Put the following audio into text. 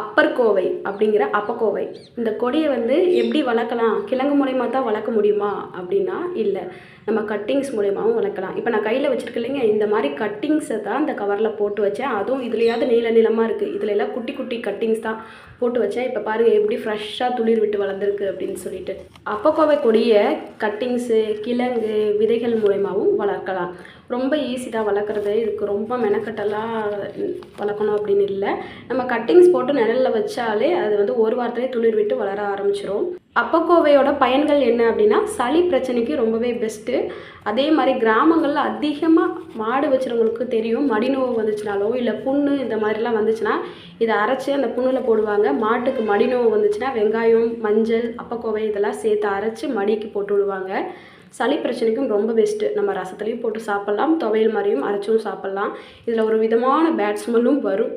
அப்பர் கோவை அப்படிங்கிற அப்பக்கோவை இந்த கொடியை வந்து எப்படி வளர்க்கலாம்? கிழங்கு மூலயமா தான் வளர்க்க முடியுமா? அப்படின்னா இல்லை. நம்ம கட்டிங்ஸ் மூலயமாவும் வளர்க்கலாம். இப்போ நான் கையில் வச்சுருக்கேன் இல்லைங்க இந்த மாதிரி கட்டிங்ஸை தான் இந்த கவரில் போட்டு வச்சேன். அதுவும் இதுலையாவது நீள நீளமாக இருக்குது இதில் எல்லாம் குட்டி குட்டி கட்டிங்ஸ் தான் போட்டு வச்சேன். இப்போ பாருங்கள் எப்படி ஃப்ரெஷ்ஷாக துளிர் விட்டு வளர்ந்துருக்கு அப்படின்னு சொல்லிட்டு. அப்பக்கோவை கூடிய கட்டிங்ஸு கிழங்கு விதைகள் மூலயமாவும் வளர்க்கலாம். ரொம்ப ஈஸி தான் வளர்க்குறது. இதுக்கு ரொம்ப மெனக்கட்டெல்லாம் வளர்க்கணும் அப்படின்னு இல்லை. நம்ம கட்டிங்ஸ் போட்டு நிழலில் வச்சாலே அது வந்து ஒரு வாரத்துலேயே துளிர் விட்டு வளர ஆரம்பிச்சிடும் அப்பக்கோவையோட பயன்கள் என்ன அப்படின்னா சளி பிரச்சனைக்கு ரொம்பவே பெஸ்ட்டு அதே மாதிரி கிராமங்களில் அதிகமாக மாடு வச்சுருவங்களுக்கு தெரியும். மடிநோவு வந்துச்சுனாலோ இல்லை புண்ணு இந்த மாதிரிலாம் வந்துச்சுன்னா இதை அரைச்சி அந்த புண்ணில் போடுவாங்க. மாட்டுக்கு மடிநோவு வந்துச்சுன்னா வெங்காயம் மஞ்சள் அப்பக்கோவை இதெல்லாம் சேர்த்து அரைச்சி மடிக்கு போட்டு விடுவாங்க. சளி பிரச்சனைக்கும் ரொம்ப பெஸ்ட்டு நம்ம ரசத்துலேயும் போட்டு சாப்பிட்லாம். துவையல் மாதிரியும் அரைச்சும் சாப்பிட்லாம். இதில் ஒரு விதமான பேட் ஸ்மெல்லும் வரும்.